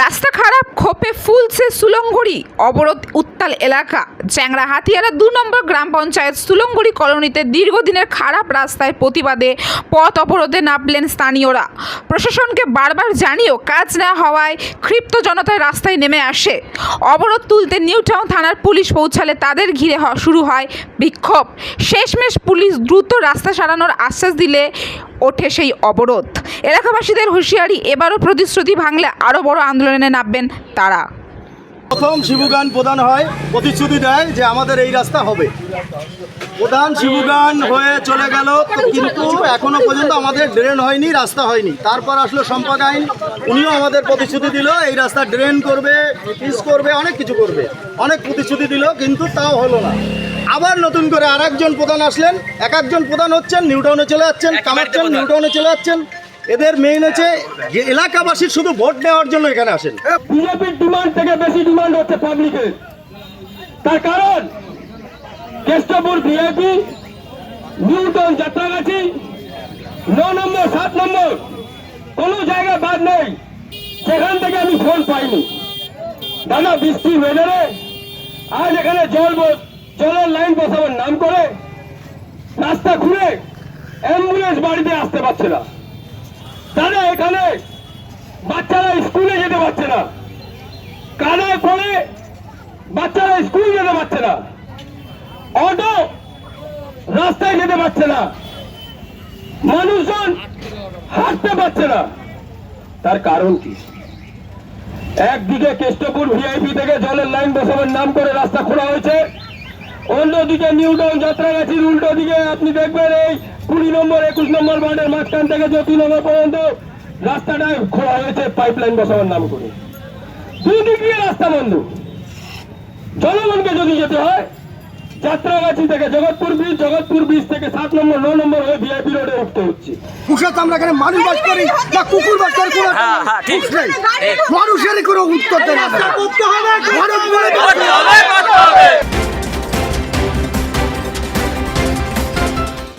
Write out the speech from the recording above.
রাস্তা খারাপ, খোপে ফুলছে সুলঙ্গড়ি অবরোধ উত্তাল এলাকা। চ্যাংরা হাতিয়ারা দু নম্বর গ্রাম পঞ্চায়েত সুলঙ্গড়ি কলোনিতে দীর্ঘদিনের খারাপ রাস্তায় প্রতিবাদে পথ অবরোধে নামলেন স্থানীয়রা। প্রশাসনকে বারবার জানিয়েও কাজ না হওয়ায় ক্ষিপ্ত জনতায় রাস্তায় নেমে আসে। অবরোধ তুলতে নিউ টাউন থানার পুলিশ পৌঁছালে তাদের ঘিরে শুরু হয় বিক্ষোভ। শেষমেশ পুলিশ দ্রুত রাস্তা সারানোর আশ্বাস দিলে ওঠে সেই অবরোধ। এলাকাবাসীদের হুঁশিয়ারি এবারও প্রতিশ্রুতি ভাঙলে আরও বড় আন্দোলনে নামবেন তারা। প্রথম শিবগান প্রধান হয় প্রতিশ্রুতি দেয় যে আমাদের এই রাস্তা হবে। প্রধান শিবগান হয়ে চলে গেল কিন্তু এখনও পর্যন্ত আমাদের ড্রেন হয়নি রাস্তা হয়নি। তারপর আসলো সম্পাদ আইন উনিও আমাদের প্রতিশ্রুতি দিল এই রাস্তা ড্রেন করবে পিস করবে অনেক কিছু করবে। অনেক প্রতিশ্রুতি দিল কিন্তু তাও হলো না। আবার নতুন করে আর একজন প্রধান আসলেন এক একজন প্রধান হচ্ছেন নিউটাউনে চলে যাচ্ছেন কামাচ্ছেন নিউটাউনে চলে যাচ্ছেন। এদের মেইন হচ্ছে যে শুধু ভোট নেওয়ার জন্য এখানে আসেন। বিজেপির ডিমান্ড থেকে বেশি ডিমান্ড হচ্ছে পাবলিকের তার কারণ, কেষ্টপুর ভিআইপি নিউটন যাত্রাগাছি, ন নম্বর, সাত নম্বর, কোনো জায়গা বাদ নেই। সেখান থেকে আমি ফোন পাইনি। দাদা, বৃষ্টি ওয়েদারে আজ এখানে জল জলের লাইন বসাবার নাম করে রাস্তা খুঁড়ে অ্যাম্বুলেন্স বাড়িতে আসতে পারছে না। দাদা এখানে? বাচ্চারা স্কুলে যেতে পারছে না। কাদায় পড়ে বাচ্চারা স্কুল যেতে পারছে না। অটো রাস্তায় যেতে পারছে না। মানুষজন হাঁটতে পারছে না। তার কারণ কি? একদিকে কেষ্টপুর ভিআইপি থেকে জলের লাইন বসাবার নাম করে রাস্তা খোলা হয়েছে। অন্যদিকে নিউটাউন যাত্রাগাছির উল্টো দিকে আপনি দেখবেন এই কুড়ি নম্বর একুশ নম্বর ওয়ার্ডের মাঝখান থেকে জ্যোতি নগর পর্যন্ত রাস্তাটা খোলা হয়েছে পাইপ লাইন বসাবার নাম করে। দুদিক দিয়ে রাস্তা বন্ধ। জনগণকে যদি যেতে হয় যাত্রাগাছি থেকে জগৎপুর ব্রিজ জগৎপুর ব্রিজ থেকে সাত নম্বর ন নম্বর হয়ে ভিআইপি রোডে উঠতে হচ্ছে। আমরা এখানে মানুষ বাস করি না কুকুর বাস করে কোনো ঠিক। মানুষেরই কোনো উত্তর দেয় না করতে হবে।